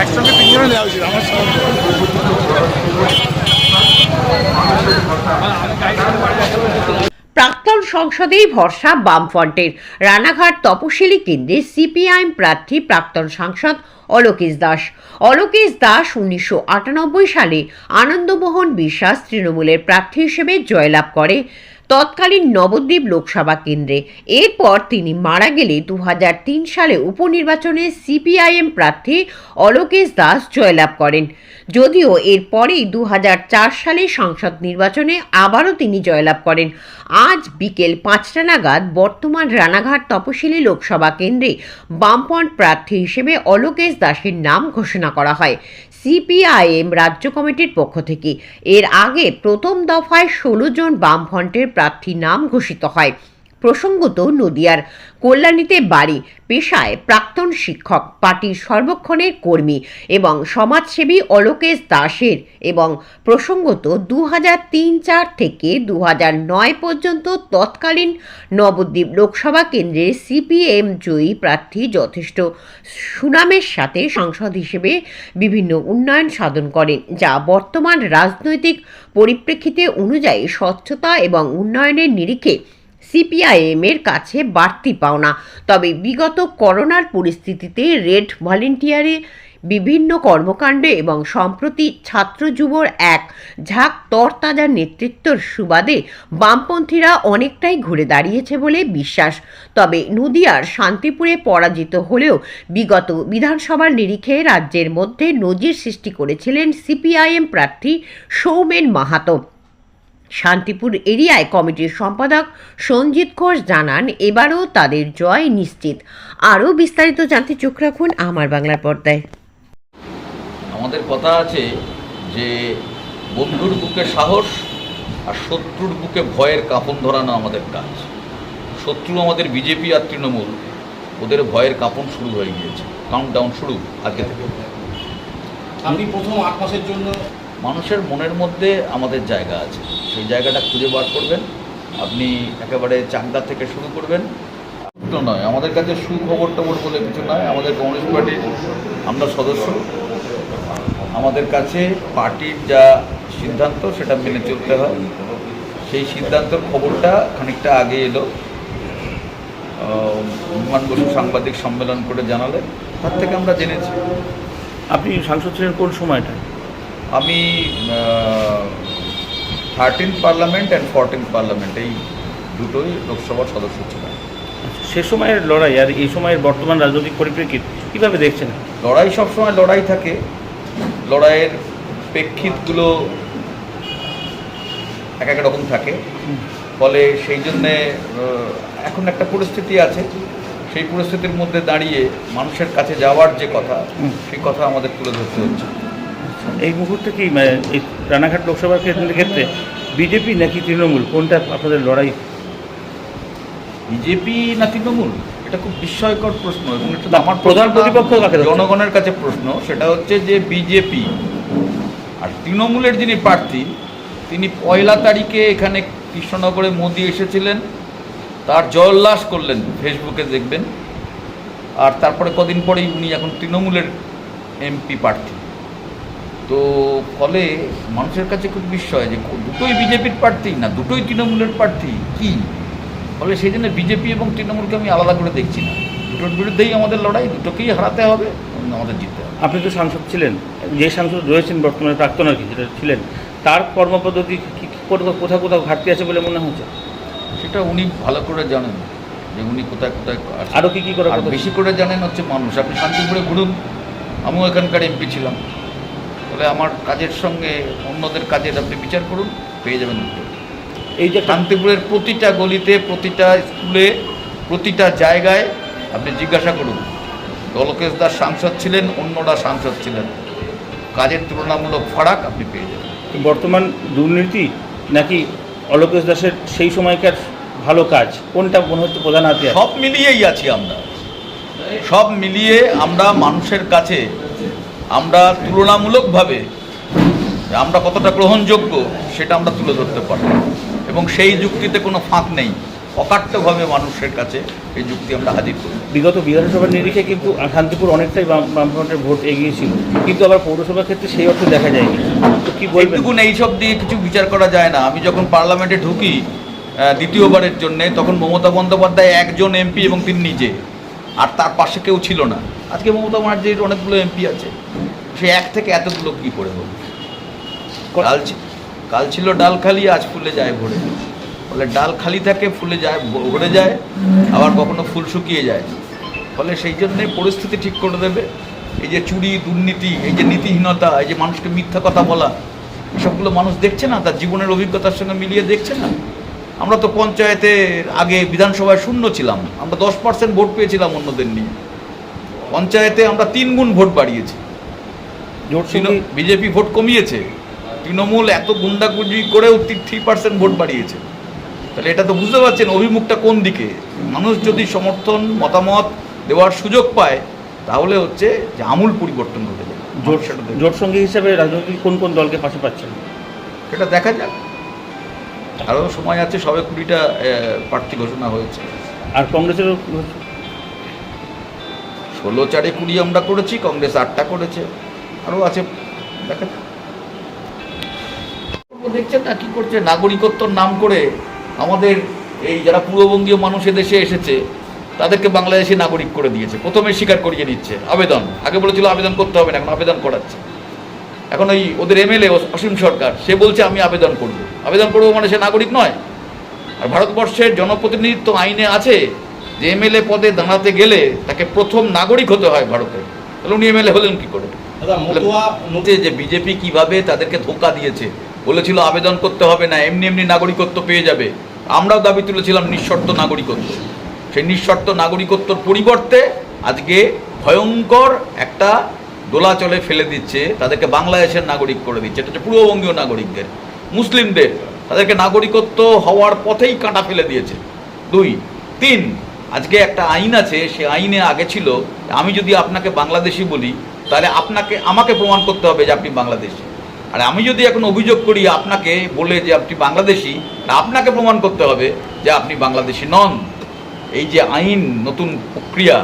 একসঙ্গে তিনজনে দেওয়া উচিত আমার সঙ্গে সংসদেই ভরসা বামফ্রন্টের। রানাঘাট তপশিলি কেন্দ্রে সিপিআইএম প্রার্থী প্রাক্তন সাংসদ অলোকেশ দাস। অলোকেশ দাস উনিশশো আটানব্বই সালে আনন্দমোহন বিশ্বাস তৃণমূলের প্রার্থী হিসেবে জয়লাভ করে তৎকালীন নবদ্বীপ লোকসভা কেন্দ্রে। এরপর তিনি মারা গেলে দু হাজার তিন সালে উপনির্বাচনে সিপিআইএম প্রার্থী অলোকেশ দাস জয়লাভ করেন। যদিও এরপরেই দু হাজার চার সালে সংসদ নির্বাচনে আবারও তিনি জয়লাভ করেন। আজ বিকেল পাঁচটা নাগাদ বর্তমান রানাঘাট তপশিলি লোকসভা কেন্দ্রে বামপন্থ প্রার্থী হিসেবে অলোকেশ দাসের নাম ঘোষণা করা হয়। সিপিআইএম রাজ্য কমিটির পক্ষ থেকে। এর আগে প্রথম দফায় ষোলো জন বামফ্রন্টের প্রার্থী নাম ঘোষিত হয়। প্রসঙ্গত নদিয়ার কল্যাণীতে বাড়ি, পেশায় প্রাক্তন শিক্ষক, পার্টির সর্বক্ষণের কর্মী এবং সমাজসেবী অলোকেশ দাসের এবং প্রসঙ্গত দু তিন চার থেকে দু নয় পর্যন্ত তৎকালীন নবদ্বীপ লোকসভা কেন্দ্রের সিপিএম জয়ী প্রার্থী যথেষ্ট সুনামের সাথে সাংসদ হিসেবে বিভিন্ন উন্নয়ন সাধন করেন, যা বর্তমান রাজনৈতিক পরিপ্রেক্ষিতে অনুযায়ী স্বচ্ছতা এবং উন্নয়নের নিরিখে সিপিআইএম এর কাছে বাড়তি পাওনা। তবে বিগত করোনার পরিস্থিতিতে রেড ভলেন্টিয়ারে বিভিন্ন কর্মকাণ্ডে এবং সম্প্রতি ছাত্র যুবর এক ঝাঁক তরতাজা নেতৃত্বর সুবাদে বামপন্থীরা অনেকটাই ঘুরে দাঁড়িয়েছে বলে বিশ্বাস। তবে নদিয়ার শান্তিপুরে পরাজিত হলেও বিগত বিধানসভার নিরিখে রাজ্যের মধ্যে নজির সৃষ্টি করেছিলেন সিপিআইএম প্রার্থী সৌমেন মাহাতো। শান্তিপুর এরিয়ায় কমিটির সম্পাদক সঞ্জিত ঘোষ জানান এবারও তাদের জয় নিশ্চিত। আরও বিস্তারিত জানতে চোখ রাখুন আমার বাংলার পর্দায়। আমাদের কথা আছে যে বন্ধুর বুকে সাহস আর শত্রুর বুকে ভয়ের কাঁপন ধরানো আমাদের কাজ। শত্রু আমাদের বিজেপি আর তৃণমূল ওদের ভয়ের কাঁপন শুরু হয়ে গিয়েছে। কাউন্টডাউন শুরু আজকে থেকে। আপনি প্রথম আট মাসের জন্য মানুষের মনের মধ্যে আমাদের জায়গা আছে। সেই জায়গাটা খুঁজে বার করবেন। আপনি একেবারে চাকদা থেকে শুরু করবেন। নয় আমাদের কাছে সুখবর টবর বলে কিছু নয় আমাদের কমিউনিস্ট পার্টির আমরা সদস্য। আমাদের কাছে পার্টির যা সিদ্ধান্ত সেটা মেনে চলতে হয়। সেই সিদ্ধান্তের খবরটা খানিকটা আগে এলো। আহ, বিমান বসু সাংবাদিক সম্মেলন করে জানালেন। তার থেকে আমরা জেনেছি। আপনি সাংসদ ছিলেন কোন সময়টা আমি thirteen parliament and fourteen parliament এই দুটোই লোকসভার সদস্য ছিলাম। আচ্ছা, সে সময়ের লড়াই আর এই সময়ের বর্তমান রাজনৈতিক পরিপ্রেক্ষিত কীভাবে দেখছেন? লড়াই সবসময় লড়াই থাকে। লড়াইয়ের প্রেক্ষিতগুলো এক এক রকম থাকে। ফলে সেই জন্যে এখন একটা পরিস্থিতি আছে। সেই পরিস্থিতির মধ্যে দাঁড়িয়ে মানুষের কাছে যাওয়ার যে কথা। সেই কথা আমাদের তুলে ধরতে হচ্ছে। এই মুহূর্তে কি মানে, এই রানাঘাট লোকসভা কেন্দ্রের ক্ষেত্রে বিজেপি নাকি তৃণমূল? কোনটা আপনাদের লড়াই? বিজেপি না তৃণমূল? এটা খুব বিস্ময়কর প্রশ্ন এবং এটা আমার প্রধান প্রতিপক্ষ জনগণের কাছে প্রশ্ন সেটা হচ্ছে যে বিজেপি আর তৃণমূলের যিনি প্রার্থী তিনি পয়লা তারিখে এখানে কৃষ্ণনগরে মোদি এসেছিলেন তার জয়োল্লাস করলেন ফেসবুকে দেখবেন আর তারপরে কদিন পরেই উনি এখন তৃণমূলের এমপি প্রার্থী। তো ফলে মানুষের কাছে খুব বিস্ময় যে দুটোই বিজেপির প্রার্থী না দুটোই তৃণমূলের প্রার্থী কি? ফলে সেই জন্য বিজেপি এবং তৃণমূলকে আমি আলাদা করে দেখছি না। দুটোর বিরুদ্ধেই আমাদের লড়াই দুটোকেই হারাতে হবে আমাদের জিততে হবে। আপনি তো সাংসদ ছিলেন যে সাংসদ রয়েছেন বর্তমানে প্রাক্তন আর কি যেটা ছিলেন তার কর্মপদ্ধতি কি কি- কোথাও কোথাও কোথাও ঘাটতি আছে বলে মনে হচ্ছে? সেটা উনি ভালো করে জানেন যে উনি কোথায় কোথায় আরও কী কী করে বেশি করে জানেন হচ্ছে মানুষ। আপনি শান্তিপুরে ঘুরুন আমিও এখানকার এমপি ছিলাম। ফলে আমার কাজের সঙ্গে অন্যদের কাজের আপনি বিচার করুন পেয়ে যাবেন এই যে শান্তিপুরের প্রতিটা গলিতে প্রতিটা স্কুলে প্রতিটা জায়গায় আপনি জিজ্ঞাসা করুন। দলকেশ দাস সাংসদ ছিলেন অন্যরা সাংসদ ছিলেন। কাজের তুলনামূলক ফারাক আপনি পেয়ে যাবেন। বর্তমান দুর্নীতি নাকি অলোকেশ দাসের সেই সময়কার ভালো কাজ? কোনটা মনে হচ্ছে প্রধান হাতিয়ার? সব মিলিয়েই আছি আমরা। সব মিলিয়ে আমরা মানুষের কাছে আমরা তুলনামূলকভাবে আমরা কতটা গ্রহণযোগ্য সেটা আমরা তুলে ধরতে পারি এবং সেই যুক্তিতে কোনো ফাঁক নেই। অকাট্যভাবে মানুষের কাছে এই যুক্তি আমরা হাজির করি। বিগত বিধানসভার নিরিখে কিন্তু শান্তিপুর অনেকটাই বামফ্রন্টের ভোট এগিয়ে ছিল। কিন্তু আবার পৌরসভার ক্ষেত্রে সেই অর্থ দেখা যায়নি। তো কি বলবেন? এইটুকুন এইসব দিয়ে কিছু বিচার করা যায় না। আমি যখন পার্লামেন্টে ঢুকি দ্বিতীয়বারের জন্যে তখন মমতা বন্দ্যোপাধ্যায় একজন এমপি এবং তিনি নিজে। আর তার পাশে কেউ ছিল না। আজকে মমতা ব্যানার্জির অনেকগুলো এমপি আছে। সে এক থেকে এতগুলো কী করে হবে কাল কাল ছিল ডাল খালি আজ ফুলে যায় ভরে। ফলে ডাল খালি থাকে ফুলে যায় ভরে যায় আবার কখনো ফুল শুকিয়ে যায়। ফলে সেই জন্যে পরিস্থিতি ঠিক করে দেবে। এই যে চুরি দুর্নীতি এই যে নীতিহীনতা এই যে মানুষকে মিথ্যা কথা বলা এসবগুলো মানুষ দেখছে না? তার জীবনের অভিজ্ঞতার সঙ্গে মিলিয়ে দেখছে না? আমরা তো পঞ্চায়েতের আগে বিধানসভায় শূন্য ছিলাম। আমরা দশ পার্সেন্ট ভোট পেয়েছিলাম অন্যদের নিয়ে। পঞ্চায়েতে আমরা তিন গুণ ভোট বাড়িয়েছি। বিজেপি ভোট কমিয়েছে। তৃণমূল এত গুন্ডাগুন্ডি করেও থ্রি পার্সেন্ট ভোট বাড়িয়েছে। তাহলে এটা তো বুঝতে পারছেন অভিমুখটা কোন দিকে? মানুষ যদি সমর্থন মতামত দেওয়ার সুযোগ পায় তাহলে হচ্ছে যে আমূল পরিবর্তন ঘটে যাবে। জোট সঙ্গী হিসাবে রাজনৈতিক কোন কোন দলকে পাশে পাচ্ছেন? সেটা দেখা যাক। আরও সময় আছে সবে কুড়িটা প্রার্থী ঘোষণা হয়েছে। আর কংগ্রেসেরও ষোলো চারে কুড়ি আমরা করেছি, কংগ্রেস আটটা করেছে। আরও আছে দেখা দেখছেন না? কি করছে নাগরিকত্বর নাম করে আমাদের এই যারা পূর্ববঙ্গীয় মানুষ দেশে এসেছে, তাদেরকে বাংলাদেশি নাগরিক করে দিয়েছে। প্রথমে স্বীকার করিয়ে নিচ্ছে আবেদন। আগে বলেছিল আবেদন করতে হবে না, এখন আবেদন করাচ্ছে। এখন ওই ওদের এমএলএ অসীম সরকার, সে বলছে আমি আবেদন করব। আবেদন করব মানে সে নাগরিক নয়। আর ভারতবর্ষের জনপ্রতিনিধিত্ব আইনে আছে যে এমএলএ পদে দাঁড়াতে গেলে তাকে প্রথম নাগরিক হতে হয় ভারতের তাহলে উনি এমএলএ হলেন কি করে? যে বিজেপি কীভাবে তাদেরকে ধোকা দিয়েছে বলেছিল আবেদন করতে হবে না এমনি এমনি নাগরিকত্ব পেয়ে যাবে। আমরাও দাবি তুলেছিলাম নিঃশর্ত নাগরিকত্ব। সেই নিঃশর্ত নাগরিকত্বর পরিবর্তে আজকে ভয়ঙ্কর একটা দোলাচলে ফেলে দিচ্ছে তাদেরকে বাংলাদেশের নাগরিক করে দিচ্ছে। এটা হচ্ছে পূর্ববঙ্গীয় নাগরিকদের। মুসলিমদের তাদেরকে নাগরিকত্ব হওয়ার পথেই কাঁটা ফেলে দিয়েছে। দুই তিন আজকে একটা আইন আছে, সে আইনে আগে ছিল। আমি যদি আপনাকে বাংলাদেশি বলি, তাহলে আপনাকে, আমাকে প্রমাণ করতে হবে যে আপনি বাংলাদেশি। আর আমি যদি এখন অভিযোগ করি, আপনাকে বলে যে আপনি বাংলাদেশি আপনাকে প্রমাণ করতে হবে যে আপনি বাংলাদেশি নন। এই যে আইন, নতুন প্রক্রিয়া,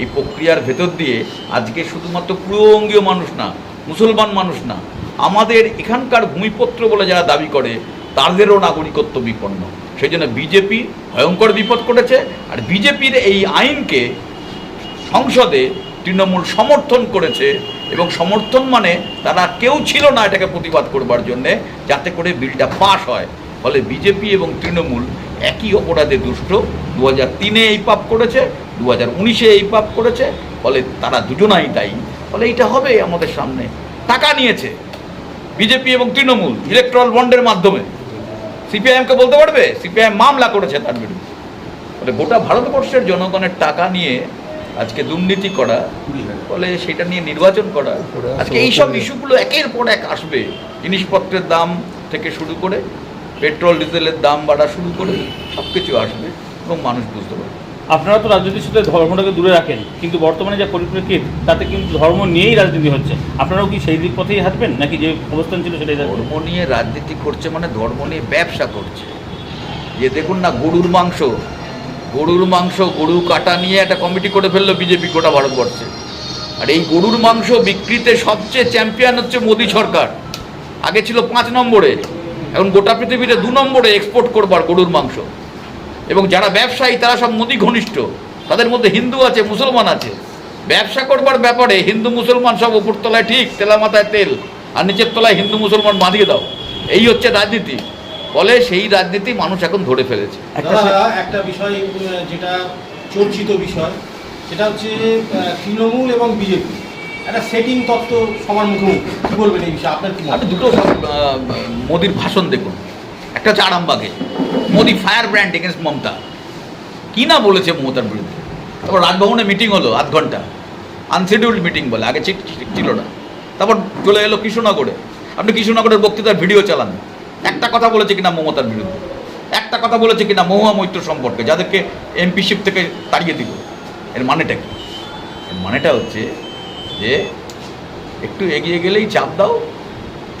এই প্রক্রিয়ার ভেতর দিয়ে আজকে শুধুমাত্র পূর্ববঙ্গীয় মানুষ না, মুসলমান মানুষ না, আমাদের এখানকার ভূমিপত্র বলে যারা দাবি করে তাদেরও নাগরিকত্ব বিপন্ন। সেই জন্য বিজেপি ভয়ঙ্কর বিপদ করেছে, আর বিজেপির এই আইনকে সংসদে তৃণমূল সমর্থন করেছে, এবং সমর্থন মানে তারা কেউ ছিল না এটাকে প্রতিবাদ করবার জন্যে, যাতে করে বিলটা পাশ হয়। ফলে বিজেপি এবং তৃণমূল একই অপরাধে দুষ্ট। দু হাজার তিনে এই পাপ করেছে দু হাজার উনিশে এই পাপ করেছে, ফলে তারা দুজনাই দায়ী। ফলে এটা হবে আমাদের সামনে। টাকা নিয়েছে বিজেপি এবং তৃণমূল ইলেকট্রাল বন্ডের মাধ্যমে। সিপিআইএমকে বলতে পারবে? সিপিআইএম মামলা করেছে তার বিরুদ্ধে। বলে গোটা ভারতবর্ষের জনগণের টাকা নিয়ে আজকে দুর্নীতি করা, ফলে সেটা নিয়ে নির্বাচন করা, আজকে এইসব ইস্যুগুলো একের পর এক আসবে। জিনিসপত্রের দাম থেকে শুরু করে, পেট্রোল, ডিজেলের দাম বাড়া শুরু করে সব কিছু আসবে এবং মানুষ বুঝতে পারবে। আপনারা তো রাজনীতির সাথে ধর্মটাকে দূরে রাখেন, কিন্তু বর্তমানে যা পরিপ্রেক্ষিত, তাতে কিন্তু ধর্ম নিয়েই রাজনীতি হচ্ছে। আপনারাও কি সেই দিক পথেই হাঁটবেন, নাকি যে অবস্থান ছিল সেটাই? ধর্ম নিয়ে রাজনীতি করছে মানে ধর্ম নিয়ে ব্যবসা করছে। যে দেখুন না, গরুর মাংস গরুর মাংস গরু কাটা নিয়ে একটা কমিটি করে ফেলল বিজেপি গোটা ভারতবর্ষে। আর এই গরুর মাংস বিক্রিতে সবচেয়ে চ্যাম্পিয়ন হচ্ছে মোদী সরকার। আগে ছিল পাঁচ নম্বরে, এখন গোটা পৃথিবীতে দু নম্বরে এক্সপোর্ট করবার গরুর মাংস। এবং যারা ব্যবসায়ী তারা সব মোদী ঘনিষ্ঠ। তাদের মধ্যে হিন্দু আছে মুসলমান আছে। ব্যবসা করবার ব্যাপারে হিন্দু মুসলমান সব উপর তলায় ঠিক তেলা মাথায় তেল। আর নিচের তলায় হিন্দু মুসলমান বাঁধিয়ে দাও। এই হচ্ছে রাজনীতি। ফলে সেই রাজনীতি মানুষ এখন ধরে ফেলেছে। একটা একটা বিষয় যেটা চর্চিত বিষয় সেটা হচ্ছে তৃণমূল এবং বিজেপি। একটা সেটিং তত্ত্ব সবার মুখোমুখি। কি বলবেন এই বিষয়ে? আপনার কি আপনি দুটো মোদির ভাষণ দেখুন। একটা হচ্ছে আরামবাগে। Modi fire brand against Mamata. কি না বলেছে মমতার বিরুদ্ধে? তারপর রাজভবনে মিটিং হলো আধ ঘণ্টা। আনশিডিউল্ড মিটিং বলে, আগে ঠিক ছিল না। তারপর চলে এলো কৃষ্ণনগরে। আপনি কৃষ্ণনগরের বক্তৃতার ভিডিও চালান। একটা কথা বলেছে কিনা মমতার বিরুদ্ধে? একটা কথা বলেছে কিনা মহুয়া মৈত্র সম্পর্কে, যাদেরকে এমপিশিপ থেকে তাড়িয়ে দিল। এর মানেটা কি? এর মানেটা হচ্ছে যে একটু এগিয়ে গেলেই চাপ দাও,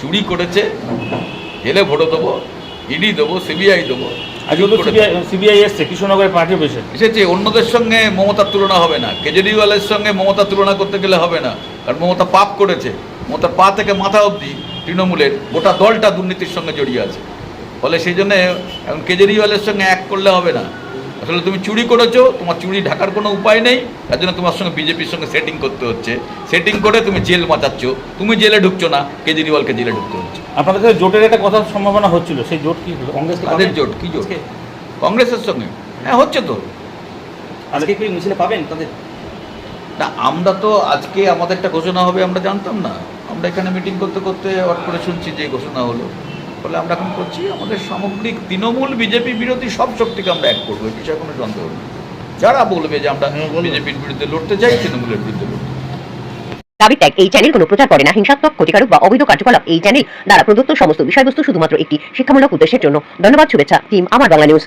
চুরি করেছে, জেলে ভোটো দেবো ইডি দেবো সিবিআই দেবো। আজকে তো সিবিআই সিবিআই এসছে কৃষ্ণনগরের পার্টি অফিসে এসেছে অন্যদের সঙ্গে মমতার তুলনা হবে না। কেজরিওয়ালের সঙ্গে মমতার তুলনা করতে গেলে হবে না। কারণ মমতা পাপ করেছে। মমতার পা থেকে মাথা অবধি তৃণমূলের গোটা দলটা দুর্নীতির সঙ্গে জড়িয়ে আছে। ফলে সেই জন্যে এখন কেজরিওয়ালের সঙ্গে এক করলে হবে না। আসলে তুমি চুরি করেছ তোমার চুরি ঢাকার কোনো উপায় নেই তার জন্য তোমার সঙ্গে বিজেপির সঙ্গে সেটিং করতে হচ্ছে। সেটিং করে তুমি জেল বাঁচাচ্ছ তুমি জেলে ঢুকছো না কেজরিওয়ালকে জেলে ঢুকতে হচ্ছে। আপনাদের কাছে জোটের একটা কথা সম্ভাবনা হচ্ছিল সেই জোট কি হলো? কংগ্রেস তাদের জোট কি জোট? কংগ্রেসের সঙ্গে? হ্যাঁ হচ্ছে তো। আজকে কি মিছিলে পাবেন তাদের? না আমরা তো আজকে আমাদের একটা ঘোষণা হবে আমরা জানতাম না। আমরা এখানে মিটিং করতে করতে হট করে শুনছি যে ঘোষণা হলো। ফলে আমরা এখন করছি আমাদের সামগ্রিক তৃণমূল বিজেপি বিরোধী সব শক্তিকে আমরা এক করব এই বিষয়ে কোনো সন্দেহ নেই যারা বলবে যে আমরা বিজেপির বিরুদ্ধে লড়তে চাই তৃণমূলের বিরুদ্ধে লড়তে। দাবি ত্যাগ এই চ্যানেল কোনো প্রচার করে না হিংসাত্মক ক্ষতিকারক বা অবৈধ কার্যকলাপ এই চ্যানেল দ্বারা প্রদত্ত সমস্ত বিষয়বস্তু শুধুমাত্র একটি শিক্ষামূলক উদ্দেশ্যের জন্য। ধন্যবাদ শুভেচ্ছা টিম আমার বাংলা নিউজ